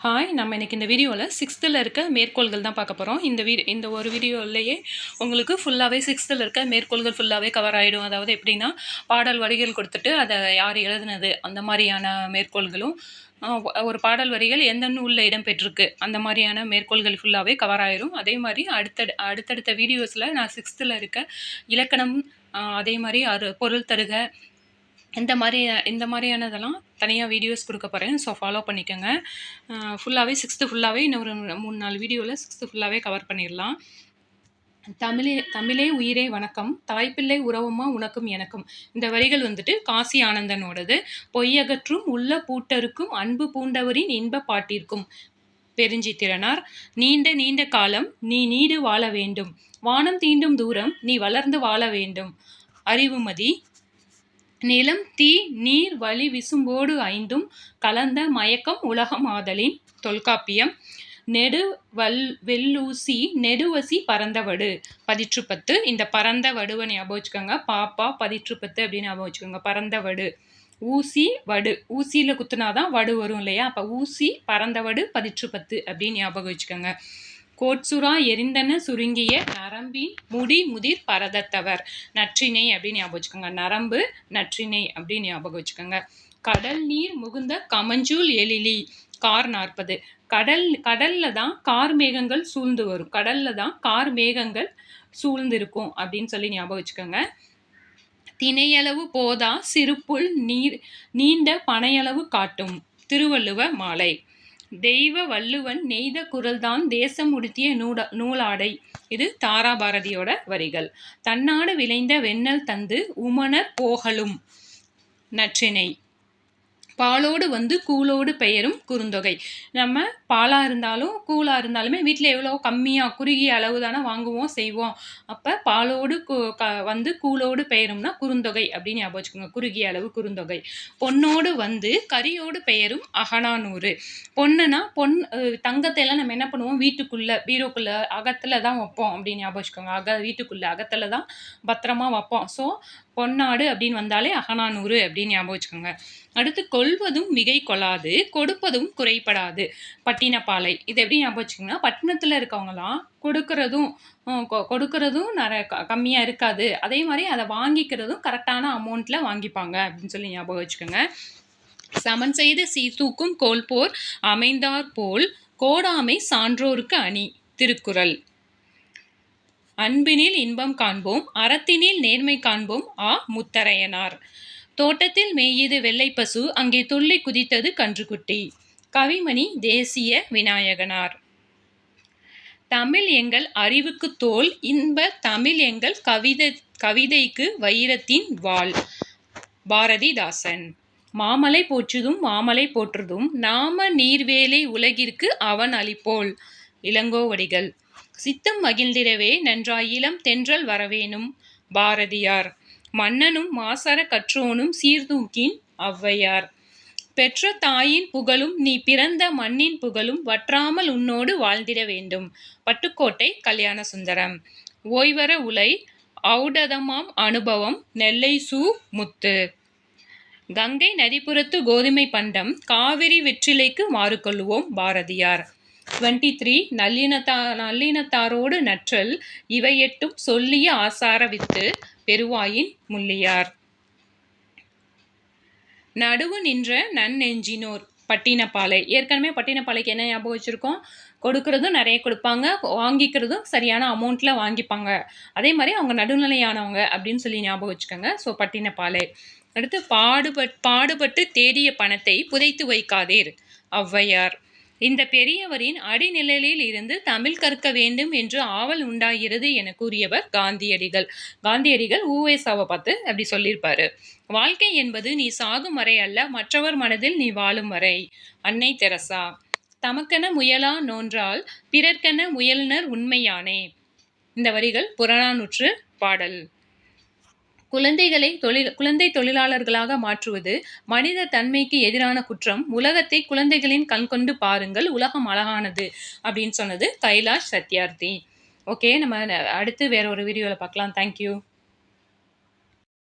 Hi நம்ம இன்றைக்கி இந்த வீடியோவில் சிக்ஸ்த்தில் இருக்க மேற்கோள்கள் தான் பார்க்க போகிறோம் இந்த வீ இந்த ஒரு வீடியோவிலேயே உங்களுக்கு ஃபுல்லாகவே சிக்ஸ்த்தில் இருக்க மேற்கோள்கள் ஃபுல்லாகவே கவர் ஆகிடும் அதாவது எப்படின்னா பாடல் வரிகள் கொடுத்துட்டு அதை யார் எழுதுனது அந்த மாதிரியான மேற்கோள்களும் ஒரு பாடல் வரிகள் எந்த நூலில் இடம்பெற்றிருக்கு அந்த மாதிரியான மேற்கோள்கள் ஃபுல்லாகவே கவர் ஆயிரும். அதே மாதிரி அடுத்த அடுத்தடுத்த வீடியோஸில் நான் சிக்ஸ்த்தில் இருக்க இலக்கணம் அதே மாதிரி அரு பொருள் தருக இந்த மாதிரி இந்த மாதிரியானதெல்லாம் தனியாக வீடியோஸ் கொடுக்க போகிறேன் ஸோ ஃபாலோ பண்ணிக்கோங்க. ஃபுல்லாகவே சிக்ஸ்த்து ஃபுல்லாகவே இன்னும் ஒரு மூணு நாலு வீடியோவில் சிக்ஸ்த்து ஃபுல்லாகவே கவர் பண்ணிடலாம். தமிழே தமிழே உயிரே வணக்கம். தாய்ப்பிள்ளை உறவுமா உனக்கும் எனக்கும். இந்த வரிகள் வந்துட்டு காசி ஆனந்தனோடது. பொய்யகற்றும் உள்ள பூட்டருக்கும் அன்பு பூண்டவரின் இன்ப பாட்டிற்கும். பெருஞ்சித்திரனார் நீண்ட நீண்ட காலம் நீ நீடு வாழ வேண்டும். வானம் தீண்டும் தூரம் நீ வளர்ந்து வாழ வேண்டும். அறிவுமதி நிலம் தீ நீர் வழி விசும்போடு ஐந்தும் கலந்த மயக்கம் உலகம் ஆதலின் தொல்காப்பியம். நெடு வல் வெள்ளூசி நெடுவசி பரந்தவடு. பதிற்று பத்து இந்த பரந்த வடுவை ஞாபகம் வச்சுக்கோங்க. பாப்பா பதிற்று பத்து அப்படின்னு ஞாபகம் வச்சுக்கோங்க. பரந்த வடு ஊசி வடு. ஊசியில் குத்துனாதான் வடு வரும் இல்லையா? அப்போ ஊசி பரந்த வடு பதிற்று பத்து அப்படின்னு ஞாபகம் வச்சுக்கோங்க. கோட்சுரா எரிந்தன சுருங்கிய நரம்பின் முடி முதிர் பரதத்தவர். நற்றினை அப்படின்னு ஞாபகம் வச்சுக்கோங்க. நரம்பு நற்றினை அப்படின்னு ஞாபகம் வச்சுக்கோங்க. கடல் நீர் முகுந்த கமஞ்சூல் எழிலி. கார் நாற்பது. கடல் கடல்ல தான் கார் மேகங்கள் சூழ்ந்து வரும். கடல்ல தான் கார் மேகங்கள் சூழ்ந்திருக்கும் அப்படின்னு சொல்லி ஞாபகம் வச்சுக்கோங்க. திணையளவு போதா சிறுப்புள் நீர் நீண்ட பனையளவு காட்டும். திருவள்ளுவ மாலை. தெய்வ வள்ளுவன் நெய்த குரல்தான் தேசம் உடுத்திய நூட நூலாடை. இது தாராபாரதியோட வரிகள். தன்னாடு விளைந்த வெண்ணல் தந்து உமணர் போகலும் நற்றினை. பாலோடு வந்து கூலோடு பெயரும் குறுந்தொகை. நம்ம பாலாக இருந்தாலும் கூலாக இருந்தாலுமே வீட்டில் எவ்வளோ கம்மியாக குறுகிய அளவு தானே வாங்குவோம் செய்வோம். அப்போ பாலோடு க- வந்து கூலோடு பெயரும்னா குறுந்தொகை அப்படின்னு ஞாபகம் வச்சுக்கோங்க. குறுகிய அளவு குறுந்தொகை. பொன்னோடு வந்து கரியோடு பெயரும் அகனானூறு பொண்ணுனா பொன் தங்கத்தையெல்லாம் தங்கத்தை எல்லாம் நம்ம என்ன பண்ணுவோம்? வீட்டுக்குள்ளே பீரோக்குள்ளே அகத்தில் தான் வைப்போம் அப்படின்னு ஞாபகம் வச்சுக்கோங்க. அக வீட்டுக்குள்ளே அகத்தில் தான் பத்திரமா வைப்போம். ஸோ பொன்னாடு அப்படின்னு வந்தாலே அகனானூறு அப்படின்னு ஞாபகம் வச்சுக்கோங்க. அடுத்து கொள்வதும் மிகை கொள்ளாது கொடுப்பதும் குறைபடாது. பட்டினப்பாலை இது எப்படி ஞாபகம் வச்சுக்கோங்கன்னா பட்டினத்தில் இருக்கவங்களாம் கொடுக்கறதும் கொ- கொடுக்கறதும் நிறைய க- கம்மியாக இருக்காது. அதே மாதிரி அதை வாங்கிக்கிறதும் கரெக்டான அமௌண்ட்டில் வாங்கிப்பாங்க அப்படின்னு சொல்லி ஞாபகம் வச்சுக்கோங்க. சமன் செய்து சீசூக்கும் கோல் போர் அமைந்தார் போல் கோடாமை சான்றோருக்கு அணி திருக்குறள். அன்பினில் இன்பம் காண்போம் அறத்தினில் நேர்மை காண்போம் ஆ முத்தரையனார். தோட்டத்தில் மேய்யது வெள்ளை பசு அங்கே துள்ளி குதித்தது கன்றுக்குட்டி. கவிமணி தேசிய விநாயகனார். தமிழ் எங்கள் அறிவுக்கு தோல் இன்ப தமிழ் எங்கள் கவிதை கவிதைக்கு வைரத்தின் வாள். பாரதிதாசன். மாமலை போற்றுதும் மாமலை போற்றுதும் நாம நீர்வேலை உலகிற்கு அவன் அளிப்போல். இளங்கோவடிகள். சித்தம் மகிழ்ந்திடவே நன்றாய் இளம் தென்றல் வரவேனும் பாரதியார் மன்னனும் மாசர கற்றோனும் சீர்தூக்கின் ஔவையார். பெற்ற தாயின் புகழும் நீ பிறந்த மண்ணின் புகழும் வற்றாமல் உன்னோடு வாழ்ந்திட வேண்டும். பட்டுக்கோட்டை கல்யாண சுந்தரம் ஓய்வர உலை ஔடதமாம் அனுபவம் நெல்லை சு முத்து. கங்கை நதிப்புறத்து கோதுமை பண்டம் காவிரி வெற்றிலைக்கு மாறுகொள்வோம் பாரதியார். டுவெண்ட்டி த்ரீ நல்லினத்தா நல்லினத்தாரோடு நற்றல் இவை எட்டும் சொல்லிய ஆசார வித்து பெருவாயின் முள்ளியார். நடுவு நின்ற நன்னெஞ்சினோர் பட்டினப்பாலை. ஏற்கனவே பட்டினப்பாலைக்கு என்ன ஞாபகம் வச்சுருக்கோம்? கொடுக்கறதும் நிறைய கொடுப்பாங்க வாங்கிக்கிறதும் சரியான அமௌண்ட்டில் வாங்கிப்பாங்க. அதே மாதிரி அவங்க நடுநிலையானவங்க அப்படின்னு சொல்லி ஞாபகம் வச்சுக்கோங்க. ஸோ பட்டினப்பாலை. அடுத்து பாடுபட் பாடுபட்டு தேடிய பணத்தை புதைத்து வைக்காதீர் ஔவையார். இந்த பெரியவரின் அடிநிலையில் இருந்து தமிழ் கற்க வேண்டும் என்று ஆவல் உண்டாகிறது என கூறியவர் காந்தியடிகள். காந்தியடிகள் ஊவேசாவை பார்த்து அப்படி சொல்லியிருப்பாரு. வாழ்க்கை என்பது நீ சாகும் வரை அல்ல மற்றவர் மனதில் நீ வாழும் வரை. அன்னை தெரசா தமக்கென முயலா நோன்றால் பிறர்க்கென முயல்னர் உண்மையானே இந்த வரிகள் புறநானூற்று பாடல். குழந்தைகளை தொழில் குழந்தை தொழிலாளர்களாக மாற்றுவது மனித தன்மைக்கு எதிரான குற்றம். உலகத்தை குழந்தைகளின் கண் கொண்டு பாருங்கள் உலகம் அழகானது அப்படின்னு சொன்னது கைலாஷ் சத்யார்த்தி. ஓகே நம்ம அடுத்து வேற ஒரு வீடியோவில் பார்க்கலாம். தேங்க்யூ